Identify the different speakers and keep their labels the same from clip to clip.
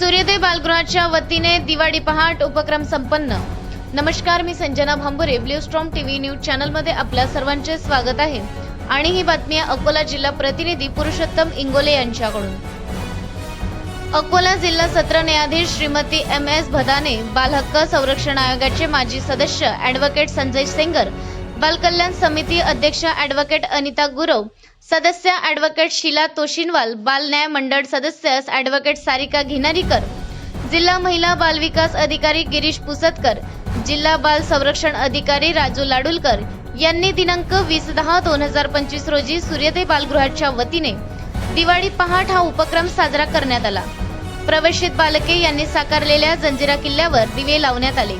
Speaker 1: सूर्योदय बालगृहाच्या वतीने दिवाळी पहाट उपक्रम संपन्न. नमस्कार मी Sanjana Bhambure blue storm TV news चॅनलमध्ये आपल्या सर्वांचे स्वागत आहे. आणि ही बातमी अकोला जिल्हा प्रतिनिधी पुरुषोत्तम इंगोले यांच्याकडून. अकोला जिल्हा सत्र न्यायाधीश श्रीमती एम एस भदाने बालहक्क संरक्षण आयोगाचे माजी सदस्य ॲडव्होकेट संजय सेंगर बालकल्याण समिती अध्यक्ष ॲडव्होकेट अनिता गुरव सदस्य ॲडव्होकेट शीला तोशिनवाल बाल न्याय मंडळ सदस्य ॲडव्होकेट सारिका घिनारीकर जिल्हा महिला बालविकास अधिकारी गिरीश पुसतकर जिल्हा बाल संरक्षण अधिकारी राजू लाडुलकर यांनी दिनांक वीस दहा दोन हजार पंचवीस रोजी सूर्यदे बालगृहाच्या वतीने दिवाळी पहाट हा उपक्रम साजरा करण्यात आला. प्रवेशित बालके यांनी साकारलेल्या जंजिरा किल्ल्यावर दिवे लावण्यात आले.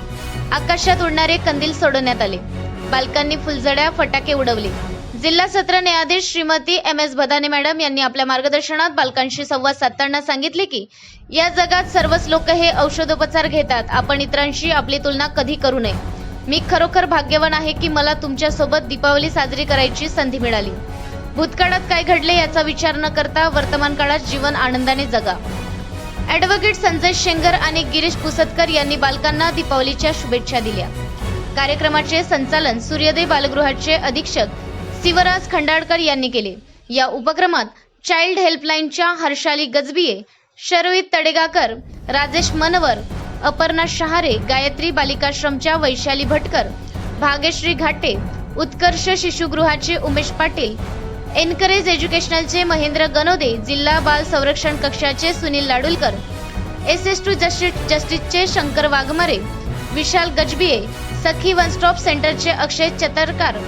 Speaker 1: आकाशात उडणारे कंदील सोडवण्यात आले. बालकांनी फुलझड्या फटाके उडवले. जिल्हा सत्र न्यायाधीश Shrimati M S Badane madam यांनी आपल्या मार्गदर्शनात बालकांशी संवाद साधताना सांगितले की या जगात सर्वच लोक हे औषधोपचार घेतात. आपण इतरांशी आपली तुलना कधी करू नये. मी खरोखर भाग्यवान आहे की मला तुमच्यासोबत दीपावली साजरी करायची संधी मिळाली. भूतकाळात काय घडले याचा विचार न करता वर्तमान काळात जीवन आनंदाने जगा. ॲडव्होकेट संजय शेंगर आणि गिरीश पुसतकर यांनी बालकांना दीपावलीच्या शुभेच्छा दिल्या. कार्यक्रमाचे संचालन सूर्योदय बालगृहाचे अधीक्षक शिवराज खंडाळकर यांनी केले. या उपक्रमात चाइल्ड हेल्पलाईनच्या हर्षाली गजबिये शर्वित तडेगाकर राजेश मनवर अपर्णा शहारे गायत्री बालिकाश्रमच्या वैशाली भटकर भाग्यश्री घाटे उत्कर्ष शिशुगृहाचे उमेश पाटील एनकरेज एज्युकेशनलचे महेंद्र गनोदे जिल्हा बाल संरक्षण कक्षाचे Sunil Ladulkar access to justice जस्टिसचे Shankar Waghmare Vishal Gajbiye Sakhi one stop सेंटरचे अक्षय चतरकार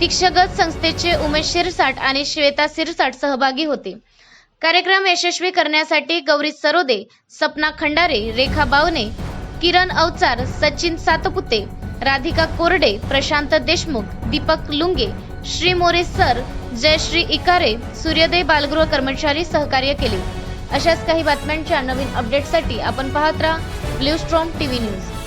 Speaker 1: तीक्षगत संस्थेचे उमेश शिरसाट आणि श्वेता शिरसाट सहभागी होते. कार्यक्रम यशस्वी करण्यासाठी गौरी सरोदे सपना खंडारे रेखा बावने किरण अवचार सचिन सातपुते राधिका कोरडे प्रशांत देशमुख दीपक लुंगे श्री मोरे सर जयश्री इकारे सूर्योदय बालगृह कर्मचारी सहकार्य केले. अशाच काही बातम्यांच्या नवीन अपडेटसाठी आपण पाहत राहा. Blue storm TV news.